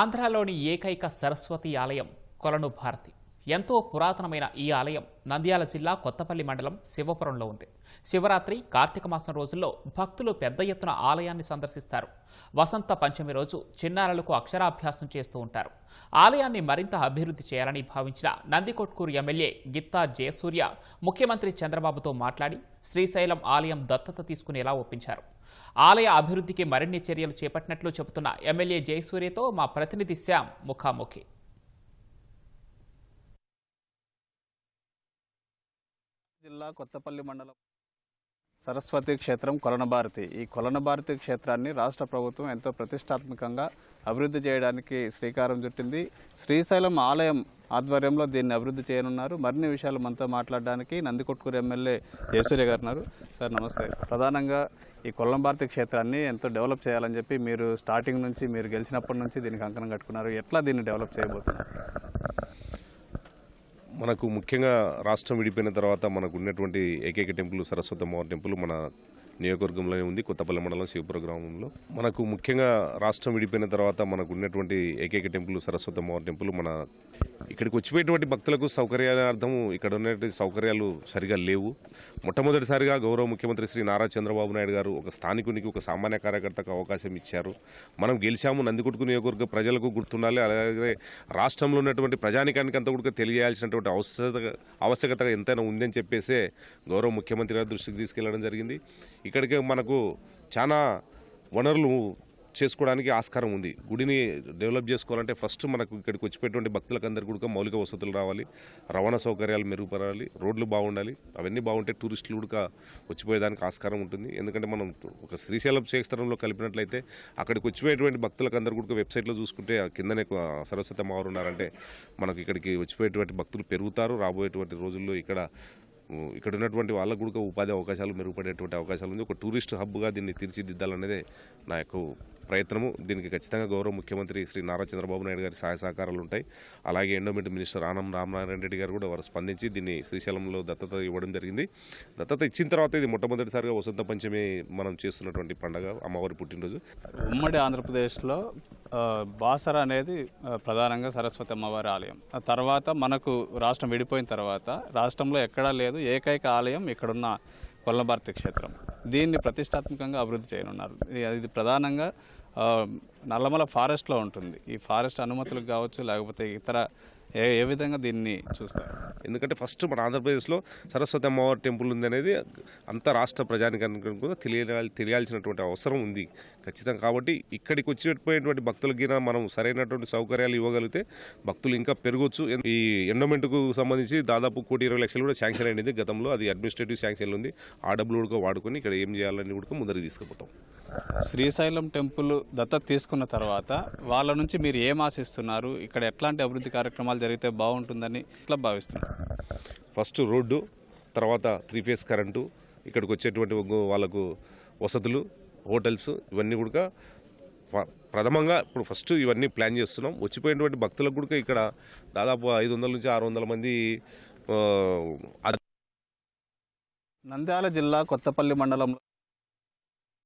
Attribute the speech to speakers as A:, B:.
A: ఆంధ్రాలోని ఏకైక సరస్వతి ఆలయం కొలను భారతి. ఎంతో పురాతనమైన ఈ ఆలయం నంద్యాల జిల్లా కొత్తపల్లి మండలం శివపురంలో ఉంది. శివరాత్రి కార్తీక మాసం రోజుల్లో భక్తులు పెద్ద ఎత్తున ఆలయాన్ని సందర్శిస్తారు. వసంత పంచమి రోజు చిన్నారులకు అక్షరాభ్యాసం చేస్తూ ఉంటారు. ఆలయాన్ని మరింత అభివృద్ధి చేయాలని భావించిన నందికొట్కూరు ఎమ్మెల్యే గిత్తా జయసూర్య ముఖ్యమంత్రి చంద్రబాబుతో మాట్లాడి శ్రీశైలం ఆలయం దత్తత తీసుకునేలా ఒప్పించారు. ఆలయ అభివృద్ధికి మరిన్ని చర్యలు చేపట్టినట్లు చెబుతున్న ఎమ్మెల్యే జయసూర్యతో మా ప్రతినిధి శ్యామ్ ముఖాముఖి.
B: జిల్లా కొత్తపల్లి మండలం సరస్వతి క్షేత్రం కొలనభారతి. ఈ కొలనభారతి క్షేత్రాన్ని రాష్ట్ర ప్రభుత్వం ఎంతో ప్రతిష్టాత్మకంగా అభివృద్ధి చేయడానికి శ్రీకారం చుట్టింది. శ్రీశైలం ఆలయం ఆధ్వర్యంలో దీన్ని అభివృద్ధి చేయనున్నారు. మరిన్ని విషయాలు మనతో మాట్లాడడానికి నందికొట్కూరు ఎమ్మెల్యే జయసూర్య గారు ఉన్నారు. సార్ నమస్తే. ప్రధానంగా ఈ కొల్లంభారతి క్షేత్రాన్ని ఎంతో డెవలప్ చేయాలని చెప్పి మీరు స్టార్టింగ్ నుంచి మీరు గెలిచినప్పటి నుంచి దీనికి అంకనం కట్టుకున్నారు. ఎట్లా దీన్ని డెవలప్ చేయబోతున్నారు?
C: మనకు ముఖ్యంగా రాష్ట్రం విడిపోయిన తర్వాత మనకు ఉన్నటువంటి ఏకైక టెంపుల్ సరస్వతి అమ్మవారి టెంపుల్ మన నియోజకవర్గంలోనే ఉంది కొత్తపల్లి మండలం శివపుర గ్రామంలో. మనకు ముఖ్యంగా రాష్ట్రం విడిపోయిన తర్వాత మనకు ఉన్నటువంటి ఏకైక టెంపుల్ సరస్వతి అమ్మవారి టెంపుల్. మన ఇక్కడికి వచ్చిపోయేటువంటి భక్తులకు సౌకర్యార్థం ఇక్కడ ఉన్నటువంటి సౌకర్యాలు సరిగా లేవు. మొట్టమొదటిసారిగా గౌరవ ముఖ్యమంత్రి శ్రీ నారా చంద్రబాబు నాయుడు గారు ఒక స్థానికునికి ఒక సామాన్య కార్యకర్తకు అవకాశం ఇచ్చారు. మనం గెలిచాము నందికొట్టుకు నియోజకవర్గ ప్రజలకు గుర్తుండాలి. అలాగే రాష్ట్రంలో ఉన్నటువంటి ప్రజానికానికి అంతా కూడా తెలియజేయాల్సినటువంటి అవసరత ఆవశ్యకత ఎంతైనా ఉందని చెప్పేసే గౌరవ ముఖ్యమంత్రి గారి దృష్టికి తీసుకెళ్ళడం జరిగింది. ఇక్కడికి మనకు చాలా వనరులు చేసుకోవడానికి ఆస్కారం ఉంది. గుడిని డెవలప్ చేసుకోవాలంటే ఫస్ట్ మనకు ఇక్కడికి వచ్చేటువంటి భక్తులకు అందరికీ కూడా మౌలిక వసతులు రావాలి. రవాణా సౌకర్యాలు మెరుగుపడాలి రోడ్లు బాగుండాలి. అవన్నీ బాగుంటే టూరిస్టులు కూడా వచ్చిపోయేదానికి ఆస్కారం ఉంటుంది. ఎందుకంటే మనం ఒక శ్రీశైలం క్షేత్రంలో కలిపినట్లయితే అక్కడికి వచ్చిపోయేటువంటి భక్తులకు అందరు కూడా వెబ్సైట్లో చూసుకుంటే ఆ కిందనే ఆ సరస్వతి అమ్మవారు ఉన్నారంటే మనకి ఇక్కడికి వచ్చిపోయేటువంటి భక్తులు పెరుగుతారు. రాబోయేటువంటి రోజుల్లో ఇక్కడ ఇక్కడ ఉన్నటువంటి వాళ్ళకు కూడా ఉపాధి అవకాశాలు మెరుగుపడేటువంటి అవకాశాలు ఉంది. ఒక టూరిస్ట్ హబ్గా దీన్ని తీర్చిదిద్దాలనేదే నా యొక్క ప్రయత్నము. దీనికి ఖచ్చితంగా గౌరవ ముఖ్యమంత్రి శ్రీ నారా చంద్రబాబు నాయుడు గారి సహాయ సహకారాలు ఉంటాయి. అలాగే ఎండోమెంట్ మినిస్టర్ ఆనం రామనారాయణ రెడ్డి గారు కూడా వారు స్పందించి దీన్ని శ్రీశైలంలో దత్తత ఇవ్వడం జరిగింది. దత్తత ఇచ్చిన తర్వాత ఇది మొట్టమొదటిసారిగా వసంత పంచమి మనం చేస్తున్నటువంటి పండగ అమ్మవారి పుట్టినరోజు.
B: ఉమ్మడి ఆంధ్రప్రదేశ్లో బాసర అనేది ప్రధానంగా సరస్వతి అమ్మవారి ఆలయం. ఆ తర్వాత మనకు రాష్ట్రం విడిపోయిన తర్వాత రాష్ట్రంలో ఎక్కడా లేదు ఏకైక ఆలయం ఇక్కడున్న కొల్లభారతి క్షేత్రం. దీన్ని ప్రతిష్టాత్మకంగా అభివృద్ధి చేయనున్నారు. ఇది- ఇది ప్రధానంగా నల్లమల ఫారెస్ట్లో ఉంటుంది. ఈ ఫారెస్ట్ అనుమతులకు కావచ్చు లేకపోతే ఇతర ఏ ఏ విధంగా దీన్ని చూస్తారు?
C: ఎందుకంటే ఫస్ట్ మన ఆంధ్రప్రదేశ్లో సరస్వతి అమ్మవారి టెంపుల్ ఉంది అనేది అంత రాష్ట్ర ప్రజానికానికి కూడా తెలియాలి తెలియాల్సినటువంటి అవసరం ఉంది ఖచ్చితంగా. కాబట్టి ఇక్కడికి వచ్చిపోయేటువంటి భక్తులకి గిన మనం సరైనటువంటి సౌకర్యాలు ఇవ్వగలిగితే భక్తులు ఇంకా పెరగవచ్చు ఈ ఎండోమెంట్కు సంబంధించి దాదాపు కోటి ఇరవై లక్షలు కూడా శాంక్షన్ అయింది గతంలో. అది అడ్మినిస్ట్రేటివ్ శాంక్షన్ ఉంది. ఆ డబ్బులు కూడా వాడుకొని ఇక్కడ ఏం చేయాలని కూడా ముందరికి తీసుకుపోతాం.
B: శ్రీశైలం టెంపుల్ దత్తత తీసుకున్న తర్వాత వాళ్ళ నుంచి మీరు ఏం ఆశిస్తున్నారు? ఇక్కడ ఎట్లాంటి అభివృద్ధి కార్యక్రమాలు జరిగితే బాగుంటుందని ఎట్లా భావిస్తున్నారు
C: ఫస్ట్ రోడ్డు తర్వాత త్రీ ఫేస్ కరెంటు ఇక్కడికి వచ్చేటువంటి వాళ్ళకు వసతులు హోటల్స్ ఇవన్నీ కూడా ప్రథమంగా ఇప్పుడు ఫస్ట్ ఇవన్నీ ప్లాన్ చేస్తున్నాం. వచ్చిపోయినటువంటి భక్తులకు కూడా ఇక్కడ దాదాపు ఐదు వందల నుంచి ఆరు వందల మంది
B: నంద్యాల జిల్లా కొత్తపల్లి మండలంలో